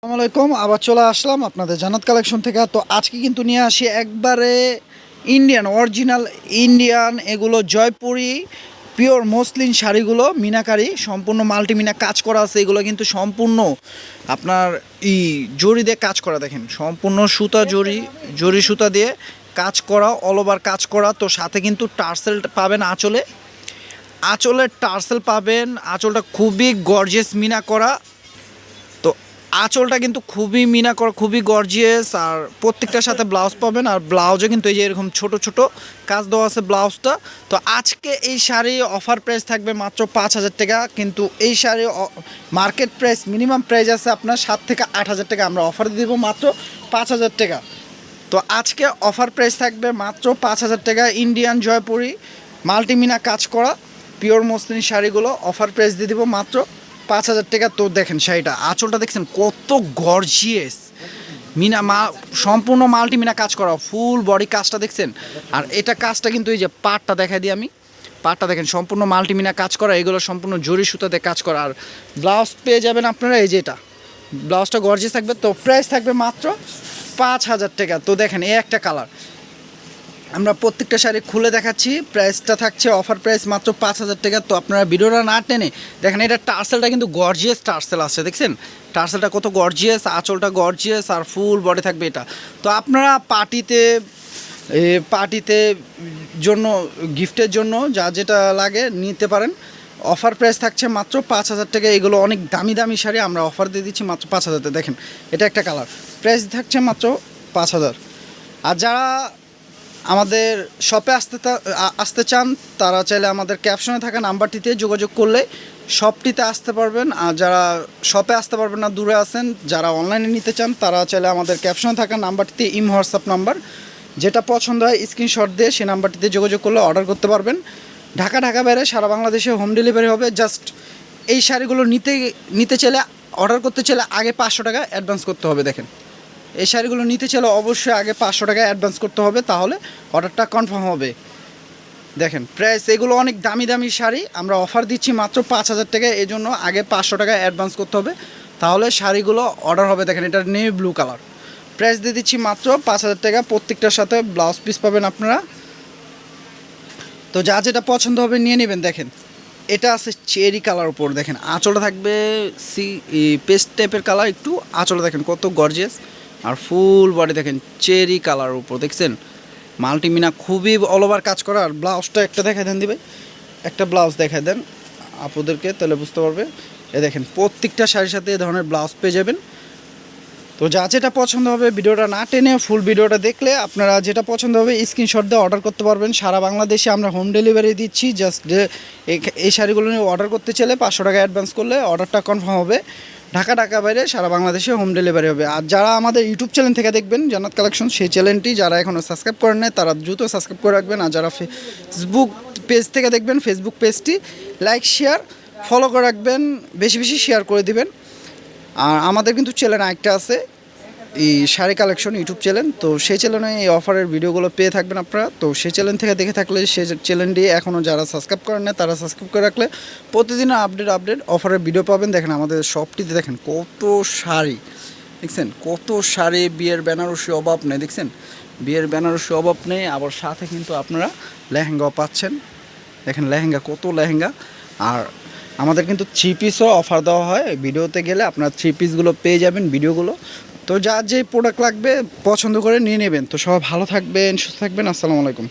আসসালামু আলাইকুম, আবার চলে আসলাম আপনাদের জানাত কালেকশন থেকে। তো আজকে কিন্তু নিয়ে আসি একবারে ইন্ডিয়ান অরিজিনাল ইন্ডিয়ান এগুলো জয়পুরি পিওর মসলিন শাড়িগুলো, মিনাকারি, সম্পূর্ণ মাল্টিমিনা কাজ করা আছে। এগুলো কিন্তু সম্পূর্ণ আপনার ই জরি দিয়ে কাজ করা, দেখেন। সম্পূর্ণ সুতা জরি জরি সুতা দিয়ে কাজ করা অল ওভার কাজ করা। তো সাথে কিন্তু টার্সেল পাবেন আঁচলে। আঁচলের টার্সেল পাবেন, আঁচলটা খুবই গর্জেস মিনা করা। আঁচলটা কিন্তু খুবই মিনা করা, খুবই গর্জিয়াস আর প্রত্যেকটার সাথে ব্লাউজ পাবেন, আর ব্লাউজে কিন্তু এই যে এরকম ছোট ছোট কাজ দেওয়া আছে ব্লাউজটা তো আজকে এই শাড়ি অফার প্রাইস থাকবে মাত্র পাঁচ হাজার টাকা, কিন্তু এই sari market price minimum price আছে আপনার সাত থেকে আট হাজার টাকা। আমরা অফার দিব মাত্র পাঁচ হাজার টাকা। তো আজকে অফার প্রাইস থাকবে মাত্র পাঁচ হাজার টাকা ইন্ডিয়ান জয়পুরি মাল্টিমিনা কাজ করা পিওর মসলিন শাড়িগুলো অফার প্রাইস দিয়ে দিব মাত্র পাঁচ হাজার টাকা তো দেখেন শাড়িটা। আঁচলটা দেখছেন কত গর্জিয়াস। মিনা মা, সম্পূর্ণ মাল্টিমিনা কাজ করা, ফুল বডি কাজটা দেখছেন? আর এটা কাজটা কিন্তু এই যে পাটটা দেখাই দিই আমি। পাটটা দেখেন, সম্পূর্ণ মাল্টিমিনা কাজ করা, এগুলো সম্পূর্ণ জরি সুতাতে কাজ করা। আর ব্লাউজ পেয়ে যাবেন আপনারা, এই যে এটা। ব্লাউজটা গর্জিয়াস থাকবে, তো প্রাইস থাকবে মাত্র পাঁচ হাজার টাকা। তো দেখেন, এই একটা কালার। আমরা প্রত্যেকটা শাড়ি খুলে দেখাচ্ছি। প্রাইসটা থাকছে অফার প্রাইস মাত্র পাঁচ হাজার টাকা। তো আপনারা ভিডিওটা না টেনে দেখেন, এটা টার্সেলটা কিন্তু গর্জিয়াস টার্সেল আছে, দেখছেন? টার্সেলটা কত গর্জিয়াস আঁচলটা গর্জিয়াস আর ফুল বডি থাকবে এটা। তো আপনারা পার্টিতে পার্টিতে জন্য, গিফটের জন্য যা যেটা লাগে নিতে পারেন। অফার প্রাইস থাকছে মাত্র পাঁচ হাজার টাকা। এগুলো অনেক দামি দামি শাড়ি, আমরা অফার দিয়ে দিচ্ছি মাত্র পাঁচ হাজার দেখেন, এটা একটা কালার প্রাইস থাকছে মাত্র পাঁচ হাজার। আর যারা আমাদের শপে আসতে আসতে চান, তারা চাইলে আমাদের ক্যাপশনে থাকা নাম্বারটিতে যোগাযোগ করলে শপটিতে আসতে পারবেন। আর যারা শপে আসতে পারবেন না, দূরে আছেন, যারা অনলাইনে নিতে চান, তারা চাইলে আমাদের ক্যাপশনে থাকা নাম্বারটিতে ইম হোয়াটসঅ্যাপ নাম্বার যেটা পছন্দ হয় স্ক্রিনশট দিয়ে সেই নাম্বারটিতে যোগাযোগ করলে অর্ডার করতে পারবেন। ঢাকা ঢাকা বাইরে, সারা বাংলাদেশে হোম ডেলিভারি হবে। জাস্ট এই শাড়িগুলো নিতে নিতে চাইলে অর্ডার করতে চাইলে আগে পাঁচশো টাকা অ্যাডভান্স করতে হবে, দেখেন। এই শাড়িগুলো নিতে চাইলে অবশ্যই আগে পাঁচশো টাকা অ্যাডভান্স করতে হবে, তাহলে অর্ডারটা কনফার্ম হবে। দেখেন প্রাইস এগুলো অনেক দামি দামি শাড়ি, আমরা অফার দিচ্ছি মাত্র পাঁচ হাজার টাকা, এই জন্য আগে পাঁচশো টাকা অ্যাডভান্স করতে হবে, তাহলে শাড়িগুলো অর্ডার হবে। দেখেন, এটা নেভি ব্লু কালার প্রাইস দিয়ে দিচ্ছি মাত্র পাঁচ হাজার টাকা, প্রত্যেকটার সাথে ব্লাউজ পিস পাবেন আপনারা। তো যা যেটা পছন্দ হবে নিয়ে নেবেন, দেখেন। এটা আছে চেরি কালার উপর, দেখেন, আঁচলটা থাকবে, সি পেস্ট টাইপের কালার একটু আঁচলটা দেখেন, কত গর্জিয়াস আর ফুল বডি দেখেন চেরি কালার উপর, দেখছেন? মাল্টিমিনা খুবই অল ওভার কাজ করা, আর ব্লাউজটা একটা দেখাই দেন দিবে। একটা ব্লাউজ দেখাই দেন, আপুদেরকে তাহলে বুঝতে পারবে। এ দেখেন, প্রত্যেকটা শাড়ির সাথে এ ধরনের ব্লাউজ পেয়ে যাবেন। তো যা যেটা পছন্দ হবে ভিডিওটা না টেনে ফুল ভিডিওটা দেখলে আপনারা যেটা পছন্দ হবে স্ক্রিনশট দিয়ে অর্ডার করতে পারবেন। সারা বাংলাদেশে আমরা হোম ডেলিভারি দিচ্ছি জাস্ট এই শাড়িগুলো নিয়ে অর্ডার করতে চাইলে পাঁচশো টাকা অ্যাডভান্স করলে অর্ডারটা কনফার্ম হবে। ঢাকা ঢাকা বাইরে সারা বাংলাদেশে হোম ডেলিভারি হবে। আর যারা আমাদের ইউটিউব চ্যানেল থেকে দেখবেন, জান্নাত কালেকশন সেই চ্যানেলটি যারা এখনও সাবস্ক্রাইব করেন নাই, তারা দ্রুত সাবস্ক্রাইব করে রাখবেন। আর যারা ফেসবুক পেজ থেকে দেখবেন ফেসবুক পেজটি লাইক শেয়ার ফলো করে রাখবেন, বেশি বেশি শেয়ার করে দিবেন। আর আমাদের কিন্তু চ্যানেল আরেকটা আছে এই শাড়ি কালেকশন ইউটিউব চ্যানেল। তো সেই চ্যানেলে এই অফারের ভিডিওগুলো পেয়ে থাকবেন আপনারা। তো সেই চ্যানেল থেকে দেখে থাকলে সেই চ্যানেলটি এখনও যারা সাবস্ক্রাইব করেন না, তারা সাবস্ক্রাইব করে রাখলে প্রতিদিন আপডেট আপডেট অফারের ভিডিও পাবেন। দেখেন আমাদের শপটিতে দেখেন কত শাড়ি, দেখছেন? কত শাড়ি, বিয়ের বেনারসি অভাব নেই, দেখছেন? বিয়ের বেনারসি অভাব নেই, আবার সাথে কিন্তু আপনারা লেহেঙ্গাও পাচ্ছেন। দেখেন লেহেঙ্গা, কত লেহেঙ্গা। আর আমাদের কিন্তু থ্রি পিসও অফার দেওয়া হয়। ভিডিওতে গেলে আপনার থ্রি পিসগুলো পেয়ে যাবেন ভিডিওগুলো। তো যার যে প্রোডাক্ট লাগবে, পছন্দ করে নিয়ে নেবেন। তো সবাই ভালো থাকবেন, সুস্থ থাকবেন, আসসালামু আলাইকুম।